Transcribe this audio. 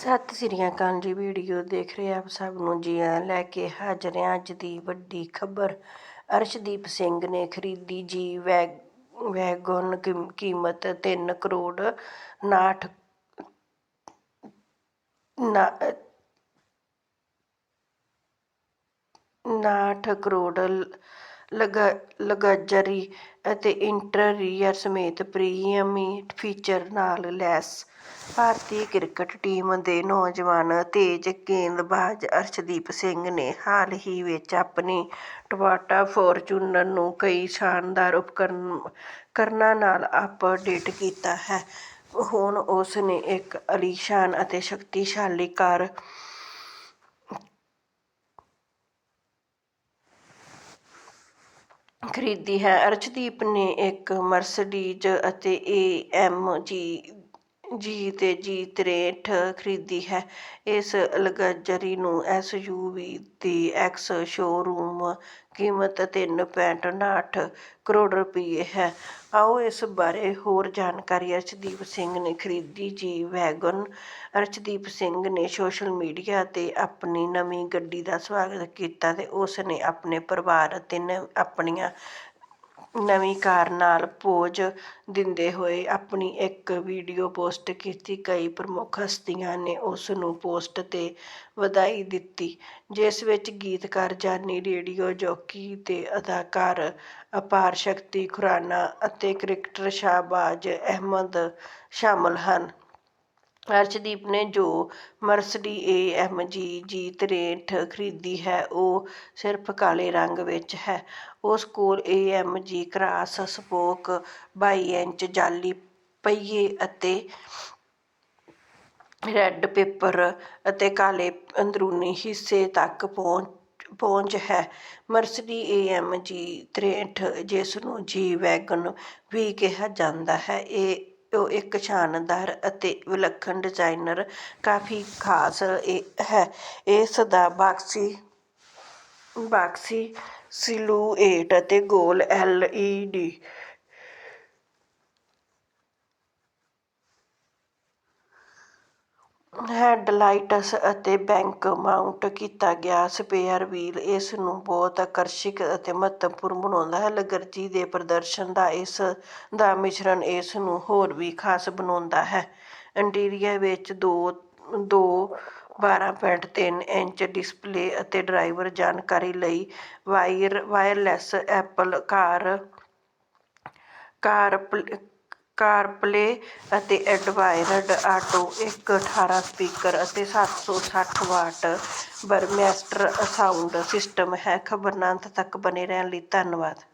ਸਤਿ ਸ੍ਰੀ ਅਕਾਲ ਜੀ, ਵੀਡੀਓ ਦੇਖ ਰਹੇ ਆਪ ਸਭ ਨੂੰ ਜੀ ਆਇਆਂ ਲੈ ਕੇ ਹਾਜ਼ਰ ਹਾਂ ਅੱਜ ਦੀ ਵੱਡੀ ਖਬਰ। ਅਰਸ਼ਦੀਪ ਸਿੰਘ ਨੇ ਖਰੀਦੀ ਜੀ ਵੈਗ ਵੈਗਨ ਕੀਮ- ਕੀਮਤ 3 ਕਰੋੜ 59 ਨਾ- 59 ਕਰੋੜ ਲਗਾ, ਲਗਜ਼ਰੀ ਅਤੇ ਇੰਟੀਰੀਅਰ ਸਮੇਤ ਪ੍ਰੀਮੀਅਮ ਫੀਚਰ ਨਾਲ ਲੈਸ ਭਾਰਤੀ ਕ੍ਰਿਕਟ ਟੀਮ ਦੇ ਨੌਜਵਾਨ ਤੇਜ਼ ਗੇਂਦਬਾਜ਼ ਅਰਸ਼ਦੀਪ ਸਿੰਘ ਨੇ ਹਾਲ ਹੀ ਵਿੱਚ ਆਪਣੀ ਟੋਯੋਟਾ ਫੋਰਚੂਨਰ ਨੂੰ ਕਈ ਸ਼ਾਨਦਾਰ ਉਪਕਰਣਾਂ ਨਾਲ ਅਪਡੇਟ ਕੀਤਾ ਹੈ। ਹੁਣ ਉਸ ਨੇ ਇੱਕ ਆਲੀਸ਼ਾਨ ਅਤੇ ਸ਼ਕਤੀਸ਼ਾਲੀ ਕਾਰ ਖਰੀਦੀ ਹੈ। ਅਰਸ਼ਦੀਪ ਨੇ ਇੱਕ ਮਰਸਡੀਜ਼ ਅਤੇ ਏ ਐਮ ਜੀ ਜੀ ਤੇ ਜੀ ਤ੍ਰੇਹਠ ਖਰੀਦੀ ਹੈ। ਇਸ ਲਗਜ਼ਰੀ ਐਸ ਯੂ ਵੀ ਦੀ ਐਕਸ ਸ਼ੋਅਰੂਮ ਕੀਮਤ ਤਿੰਨ ਪੁਆਇੰਟ ਉਣਾਹਠ ਕਰੋੜ ਰੁਪਏ ਹੈ। ਆਓ ਇਸ ਬਾਰੇ ਹੋਰ ਜਾਣਕਾਰੀ ਅਰਸ਼ਦੀਪ ਸਿੰਘ ਨੇ ਖਰੀਦੀ ਜੀ ਵੈਗਨ ਅਰਸ਼ਦੀਪ ਸਿੰਘ ਨੇ ਸੋਸ਼ਲ ਮੀਡੀਆ ਤੇ ਆਪਣੀ ਨਵੀਂ ਗੱਡੀ ਦਾ ਸਵਾਗਤ ਕੀਤਾ ਤੇ ਉਸ ਨੇ ਆਪਣੇ ਪਰਿਵਾਰ ਅਤੇ ਨ ਆਪਣੀਆਂ ਨਵੀਂ ਕਾਰ ਨਾਲ ਪੋਜ਼ ਦਿੰਦੇ ਹੋਏ ਆਪਣੀ ਇੱਕ ਵੀਡੀਓ ਪੋਸਟ ਕੀਤੀ ਕਈ ਪ੍ਰਮੁੱਖ ਹਸਤੀਆਂ ਨੇ ਉਸ ਨੂੰ ਪੋਸਟ ਤੇ ਵਧਾਈ ਦਿੱਤੀ, ਜਿਸ ਵਿੱਚ ਗੀਤਕਾਰ ਜਾਨੀ ਰੇਡੀਓ ਜੋਕੀ ਤੇ ਅਦਾਕਾਰ ਅਪਾਰ ਸ਼ਕਤੀ ਖੁਰਾਨਾ ਅਤੇ ਕ੍ਰਿਕਟਰ ਸ਼ਾਹਬਾਜ਼ ਅਹਿਮਦ ਸ਼ਾਮਲ ਹਨ। ਅਰਸ਼ਦੀਪ ਨੇ ਜੋ ਮਰਸਡੀ ਏ ਐਮ ਜੀ ਜੀ ਤ੍ਰੇਹਠ ਖਰੀਦੀ ਹੈ, ਉਹ ਸਿਰਫ ਕਾਲੇ ਰੰਗ ਵਿੱਚ ਹੈ। ਉਸ ਕੋਲ A M G cross spoke by inch ਜਾਲੀ ਪਹੀਏ ਅਤੇ ਰੈੱਡ ਪੇਪਰ ਅਤੇ ਕਾਲੇ ਅੰਦਰੂਨੀ ਹਿੱਸੇ ਤੱਕ ਪਹੁੰਚ ਹੈ। ਮਰਸਡੀ ਏ ਐਮ ਜੀ ਤ੍ਰੇਹਠ ਜਿਸ ਨੂੰ ਜੀ ਵੈਗਨ ਵੀ ਕਿਹਾ ਜਾਂਦਾ ਹੈ, ਇਹ ਉਹ ਇੱਕ ਸ਼ਾਨਦਾਰ ਅਤੇ ਵਿਲੱਖਣ ਡਿਜ਼ਾਇਨਰ ਕਾਫ਼ੀ ਖਾਸ ਹੈ। ਇਸ ਦਾ ਬਾਕਸੀ ਸਿਲੂਏਟ ਅਤੇ ਗੋਲ ਐਲ ਈ ਡੀ ਹੈਡਲਾਈਟਸ ਅਤੇ ਬੈਕ ਮਾਊਂਟ ਕੀਤਾ ਗਿਆ ਸਪੇਅਰ ਵੀਲ ਇਸ ਨੂੰ ਬਹੁਤ ਆਕਰਸ਼ਕ ਅਤੇ ਮਹੱਤਵਪੂਰਨ ਬਣਾਉਂਦਾ ਹੈ। ਲਗਜ਼ਰੀ ਦੇ ਪ੍ਰਦਰਸ਼ਨ ਦਾ ਇਸ ਦਾ ਮਿਸ਼ਰਣ ਇਸ ਨੂੰ ਹੋਰ ਵੀ ਖਾਸ ਬਣਾਉਂਦਾ ਹੈ। ਇੰਟੀਰੀਅਰ ਵਿੱਚ ਦੋ ਦੋ ਬਾਰਾਂ ਪੁਆਇੰਟ ਤਿੰਨ ਇੰਚ ਡਿਸਪਲੇ ਅਤੇ ਡਰਾਈਵਰ ਜਾਣਕਾਰੀ ਲਈ ਵਾਇਰ, ਵਾਇਰਲੈੱਸ ਐਪਲ ਕਾਰਪਲੇ ਅਤੇ ਐਡਵਾਇਰਡ ਆਟੋ ਇੱਕ ਅਠਾਰਾਂ ਸਪੀਕਰ ਅਤੇ ਸੱਤ ਸੌ ਸੱਠ ਵਾਟ ਬਰਮੈਸਟਰ ਸਾਊਂਡ ਸਿਸਟਮ ਹੈ। ਖਬਰ ਤੱਕ ਬਣੇ ਰਹਿਣ ਲਈ ਧੰਨਵਾਦ।